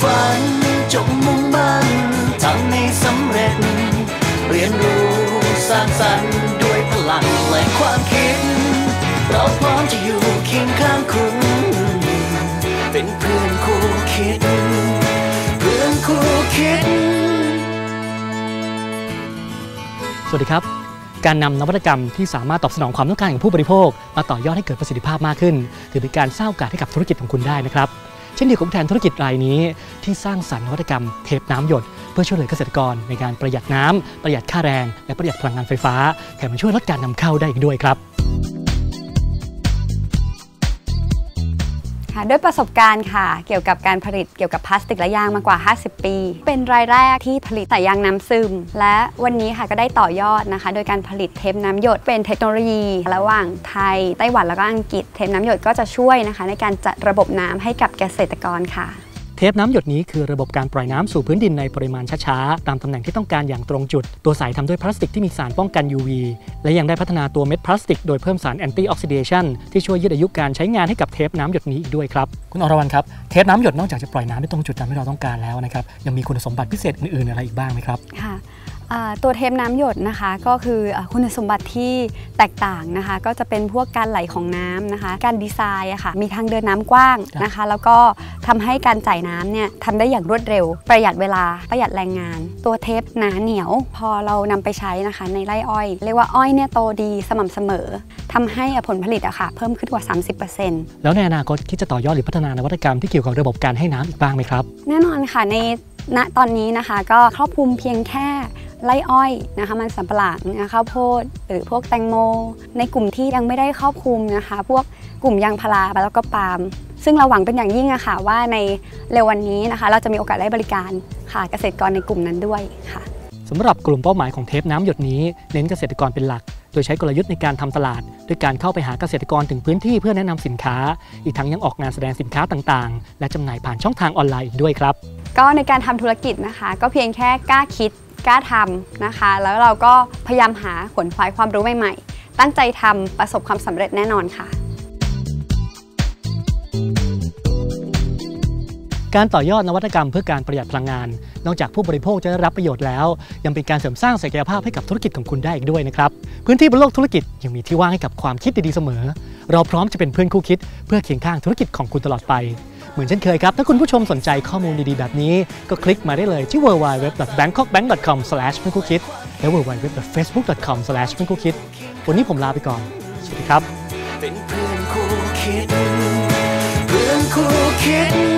ฝัน จงมุ่งมั่นทำให้สำเร็จ เรียนรู้สร้างสรรค์ด้วยพลังและความคิด เราพร้อมจะอยู่เคียงข้างคุณ เป็นเพื่อนคู่คิด เพื่อนคู่คิด สวัสดีครับ การนำนวัตกรรมที่สามารถตอบสนองความต้องการของผู้บริโภค มาต่อยอดให้เกิดประสิทธิภาพมากขึ้น ถือเป็นการสร้างโอกาสให้กับธุรกิจของคุณได้นะครับ เช่นเดียวกับแทนธุรกิจรายนี้ที่สร้างสรรค์นวัตกรรมเทปน้ำหยด เพื่อช่วยเหลือเกษตรกรในการประหยัดน้ำประหยัดค่าแรง และประหยัดพลังงานไฟฟ้า แถมยังช่วยลดการนำเข้าได้อีกด้วยครับ ค่ะด้วยประสบการณ์ค่ะ เกี่ยวกับการผลิตเกี่ยวกับพลาสติกและยางมากว่า 50 ปี เป็นรายแรกที่ผลิตสายยางน้ำซึม และวันนี้ค่ะก็ได้ต่อยอดนะคะ โดยการผลิตเทปน้ำหยดเป็นเทคโนโลยี ระหว่างไทย ไต้หวันแล้วก็อังกฤษเทปน้ำหยดก็จะช่วยนะคะ ในการจัดระบบน้ำให้กับเกษตรกรค่ะ เทปน้ำหยดนี้คือระบบการปล่อยน้ำสู่พื้นดินในปริมาณช้าๆ ตามตำแหน่งที่ต้องการอย่างตรงจุด ตัวสายทำด้วยพลาสติกที่มีสารป้องกัน UV และยังได้พัฒนาตัวเม็ดพลาสติกโดยเพิ่มสารแอนตี้ออกซิเดชันที่ช่วยยืดอายุการใช้งานให้กับเทปน้ำหยดนี้อีกด้วยครับ คุณอรวรรณครับ เทปน้ำหยดนอกจากจะปล่อยน้ำได้ตรงจุดตามที่เราต้องการแล้วนะครับ ยังมีคุณสมบัติพิเศษอื่นๆอะไรอีกบ้างไหมครับ ค่ะ ตัวเทปน้ำหยดนะคะ ก็คืออาคุณสมบัติที่แตกต่างนะคะ ก็จะเป็นพวกการไหลของน้ำนะคะ การดีไซน์อะค่ะมีทางเดินน้ำกว้างนะคะ แล้วก็ทำให้การจ่ายน้ำเนี่ยทำได้อย่างรวดเร็ว ประหยัดเวลาประหยัดแรงงาน ตัวเทปหนาเหนียว พอเรานำไปใช้นะคะ ในไร่อ้อย เรียกว่าอ้อยเนี่ยโตดีสม่ำเสมอทำให้ผลผลิตอะค่ะเพิ่มขึ้นกว่า 30%แล้วในอนาคตคิดจะต่อยอดหรือพัฒนานวัตกรรมที่เกี่ยวกับระบบการให้น้ำอีกบ้างไหมครับ แน่นอนค่ะในณตอนนี้นะคะก็ครอบคลุมเพียงแค่ ไร่อ้อยนะคะมันสำปะหลังนะคะข้าวโพดหรือพวกแตงโม ในกลุ่มที่ยังไม่ได้ครอบคลุมนะคะ พวกกลุ่มยางพาราแล้วก็ปาล์มซึ่งเราหวังเป็นอย่างยิ่งอะค่ะว่าในเร็ววันนี้นะคะ เราจะมีโอกาสได้บริการค่ะเกษตรกรในกลุ่มนั้นด้วยค่ะสำหรับกลุ่มเป้าหมายของเทปน้ำหยดนี้เน้นเกษตรกรเป็นหลัก โดยใช้กลยุทธ์ในการทำตลาด ด้วยการเข้าไปหาเกษตรกรถึงพื้นที่เพื่อแนะนำสินค้า อีกทั้งยังออกงานแสดงสินค้าต่างๆ และจำหน่ายผ่านช่องทางออนไลน์อีกด้วยครับ ก็ในการทำธุรกิจนะคะ ก็เพียงแค่กล้าคิด กล้าทำนะคะ แล้วเราก็พยายามหาขนควายความรู้ใหม่ๆ ตั้งใจทำประสบความสำเร็จแน่นอนค่ะ การต่อยอดนวัตกรรมเพื่อการประหยัดพลังงาน นอกจากผู้บริโภคจะได้รับประโยชน์แล้ว ยังเป็นการเสริมสร้างศักยภาพให้กับธุรกิจของคุณได้อีกด้วยนะครับ พื้นที่บนโลกธุรกิจยังมีที่ว่างให้กับความคิดดีๆเสมอ เราพร้อมจะเป็นเพื่อนคู่คิด เพื่อเคียงข้างธุรกิจของคุณตลอดไป เหมือนเช่นเคยครับ ถ้าคุณผู้ชมสนใจข้อมูลดี ๆ แบบนี้ ก็คลิกมาได้เลยที่ www.bangkokbank.com เพื่อนคู่คิดและ www.facebook.com เพื่อนคู่คิด วันนี้ผมลาไปก่อน สวัสดีครับ เป็นเพื่อนคู่คิด เพื่อนคู่คิด